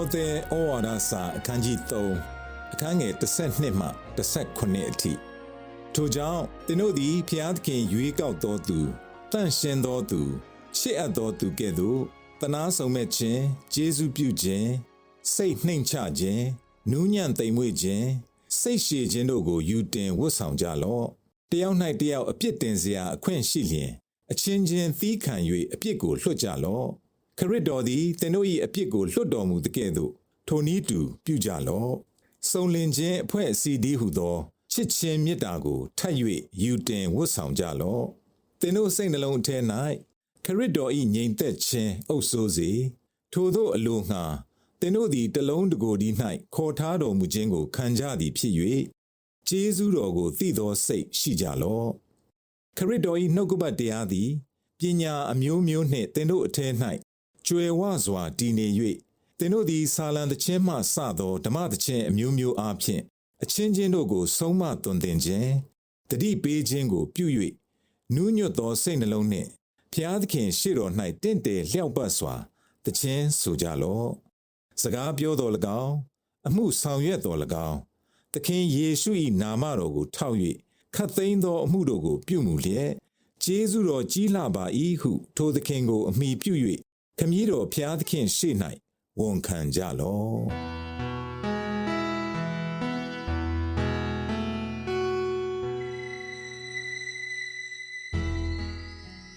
ကိုလိုသဲဩဝါဒစာအခန်းကြီး3အခန်းငယ်12မှ18အထိထို့ကြောင့်သင်တို့သည်ဖျားသခင်ရွေးကောက်တော်သူတန့်ရှင်းတော်သူချစ်အပ်တော်သူကဲ့သို့တနာဆောင်မဲ့ခြင်းကျေးဇူးပြုခြင်းစိတ်နှိမ်ချခြင်းနူးညံ့သိမ်မွေ့ခြင်းစိတ်ရှည်ခြင်းတို့ကိုယူတင်ဝတ်ဆောင်ကြလော့တယောက်၌တယောက်အပြစ်တင်စရာအခွင့်ရှိလျင်အချင်းချင်းသီးခံ၍အပြစ်ကိုလွှတ်ကြလော့ ခရစ်တော်သည်သင်တို့၏အပြစ်ကိုလွတ်တော်မူသကဲ့သို့ထိုနည်းတူပြုကြလော့။စုံလင်ခြင်းအဖွဲ့အစည်းဒီဟုသောချစ်ချင်းမေတ္တာကိုထပ်၍ယူတင်ဝတ်ဆောင်ကြလော့။သင်တို့စိတ်နှလုံးအထဲ၌ခရစ်တော်၏ငြိမ်သက်ခြင်းအုပ်စိုးစေ။ထိုသောအလိုငှာသင်တို့သည်တလုံးတကိုယ်ဒီ၌ခေါ်ထားတော်မူခြင်းကိုခံကြသည်ဖြစ်၍ကျေးဇူးတော်ကိုသိသောစိတ်ရှိကြလော့။ခရစ်တော်၏နှုတ်ကပတ်တရားသည်ပညာအမျိုးမျိုးနှင့်သင်တို့အထဲ၌ကျွ ယ်ဝစွာတည်နေ၍သင်တို့သည်ဆာလံတခြင်းမှစသောဓမ္မတခြင်းအမျိုးမျိုးအားဖြင့်အချင်းချင်းတို့ကိုဆုံးမသွန်သင်ခြင်းတတိပေးခြင်းကိုပြု၍နူးညွတ်သောစိတ်နှလုံးနှင့်ဖျားသခင်ရှေ့တော်၌တင့်တယ်လျောက်ပတ်စွာတခြင်းဆိုကြလော့စကားပြောတော်၎င်းအမှုဆောင်ရွက်တော်၎င်းသခင်ယေရှု၏နာမတော်ကိုထောက်၍ခတ်သိမ်းသောအမှုတို့ကိုပြုမူလျက်ကျေးဇူးတော်ကြီးလှပါ၏ဟု ထိုသခင်ကိုအမိပြု၍ ခမည်းတော်ဖျားသခင်ရှေ့၌ဝန်ခံကြလော့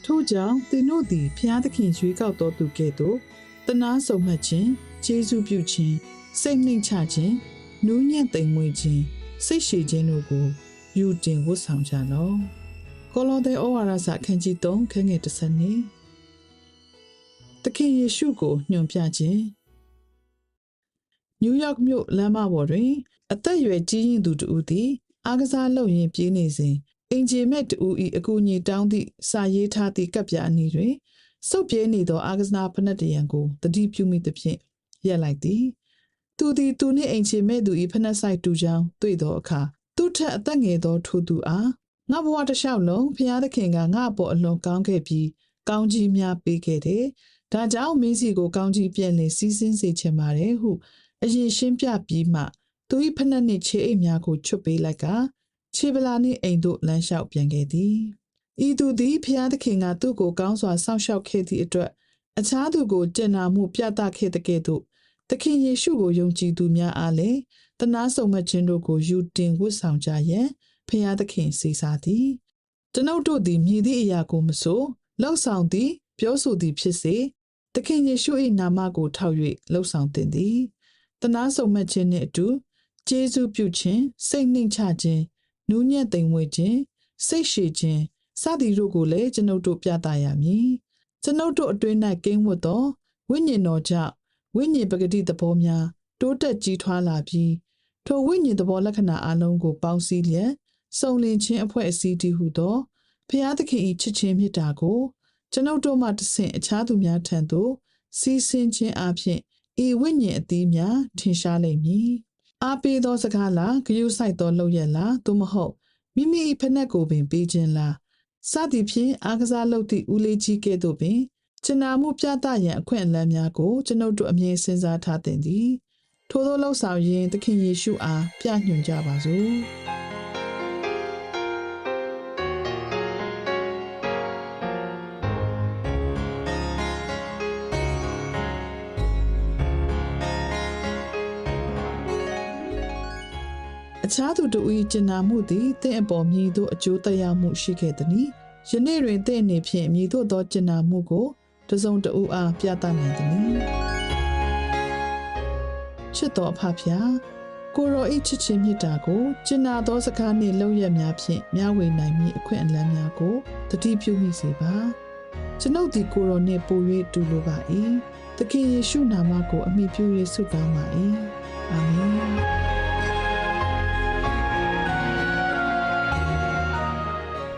ထို့ကြောင့်သင်တို့သည်ဖျားသခင်ရွေးကောက်တော်သူကဲ့သို့တနာဆုံမှတ်ခြင်းကျေးဇူးပြုခြင်းစိတ်နှိမ်ချခြင်းနူးညံ့သိမ်မွေ့ခြင်းစိတ်ရှည်ခြင်းတို့ကိုယူတင်ဝတ်ဆောင်ကြလော့ကောလောသဲဩဝါဒစာအခန်းကြီး3ခန်းငယ်30နှစ် သခင်ယေရှုကိုညွှန်ပြခြင်းနယူးယောက်မြို့လမ်းမပေါ်တွင် အသက်အရွယ်ကြီးရင်သူတဦးသည်အားကစားလုပ်ရင်းပြေးနေစဉ်အင်ဂျီမက်တူဤအကူအညီတောင်းသည့်စာရေးထားသည့်ကပ်ပြာအနီးတွင်စုပ်ပြဲနေသောအားကစားဖနက်တရံကိုတတိပြုမိသဖြင့်ရက်လိုက်သည်သူသည်သူနှင့်အင်ဂျီမက်သူဤဖနက်ဆိုင်တူချောင်းတွေ့သောအခါသူထက်အသက်ငယ်သောထိုသူအားငါဘဝတစ်လျှောက်လုံးဖျားသခင်ကငါ့အပေါ်အလွန်ကောင်းခဲ့ပြီးကောင်းကြီးများပေးခဲ့တယ် ဒါကြောင့်မင်းစီကိုကောင်းကြီးပြည့်လည်စီးစင်းစေချင်ပါတယ်ဟုအရင်ရှင်းပြပြီးမှသူ၏ဖနက်နှင့်ခြေအိမ်များကိုချွတ်ပေးလိုက်ကခြေပလာနှင့်အိမ်သို့လမ်းလျှောက်ပြန်ခဲ့သည်ဤသူသည်ဖျားသခင်ကသူ့ကိုကောင်းစွာစောင့်ရှောက်ခဲ့သည့်အတွက်အခြားသူကိုကျင်နာမှုပြသခဲ့တဲ့ကဲ့သို့သခင်ယေရှုကိုယုံကြည်သူများအားလည်းတနာဆုံမခြင်းတို့ကိုယူတင်ဝတ်ဆောင်ကြရန်ဖျားသခင်စီစားသည်ကျွန်ုပ်တို့သည်မြည်သည့်အရာကိုမဆိုလောက်ဆောင်သည် ပြောဆိုသည်ဖြစ်စေ သခင်ယေရှု၏နာမကိုထောက်၍လှုပ်ဆောင်သင်သည်တနာဆုံမခြင်းနှင့်အတူကျေးဇူးပြုခြင်းစိတ်နှိမ်ချခြင်းနူးညံ့သိမ်မွေ့ခြင်းစိတ်ရှည်ခြင်းစသည်တို့ကိုလည်းကျွန်ုပ်တို့ပြသရမည်ကျွန်ုပ်တို့အတွင်း၌ကင်းဝတ်သောဝိညာဉ်တော်ကြောင့်ဝိညာဉ်ပဂတိသဘောများတိုးတက်ကြီးထွားလာပြီးထိုဝိညာဉ်သဘောလက္ခဏာအလုံးကိုပေါင်းစည်းလျက်စုံလင်ခြင်းအဖွဲ့အစည်းတည်ဟုသောဖျားသခင်၏ချစ်ခြင်းမေတ္တာကို ကျွန်ုပ်တို့မှတဆင့်အခြားသူများထံသို့စီးဆင်းခြင်းအပြင်ဤဝိညာဉ်အသီးများထင်ရှားလိမ့်မည်အားပေးသောစကားလားဂရုစိုက်သောလုပ်ရလားသို့မဟုတ်မိမိ၏ဖက်နှက်ကိုပင်ပေးခြင်းလားစသည်ဖြင့်အားကစားလုပ်သည့်ဦးလေးကြီးကဲ့သို့ပင်ကျွန်နာမှုပြသရန်အခွင့်အလမ်းများကိုကျွန်ုပ်တို့အမြဲစဉ်းစားထားသင့်သည်ထို့သောလှုပ်ဆောင်ရင်းသခင်ယေရှုအားပြညွှန်ကြပါစို့ အခြားသူတို့၏ကျင်နာမှုသည်တင့်အပေါ်မြည်သို့အကျိုးသက်ရောက်မှုရှိခဲ့သည်။ယနေ့တွင်တင့်အနေဖြင့်မြည်သို့သောကျင်နာမှုကိုတစုံတဦးအားပြသနိုင်သည်။ချစ်တော်အဖဖျားကိုရောဤချစ်ချင်းမြတ်တာကိုကျင်နာသောစကားနှင့်လုံရများဖြင့်မျှဝေနိုင်မည်အခွင့်အလမ်းများကိုတတိပြုမိစေပါ။ကျွန်ုပ်ဒီကိုယ်တော်နှင့်ပို၍တူလိုပါ၏သခင်ယေရှုနာမကိုအမိပြု၍ဆုတောင်းပါ၏အာမင်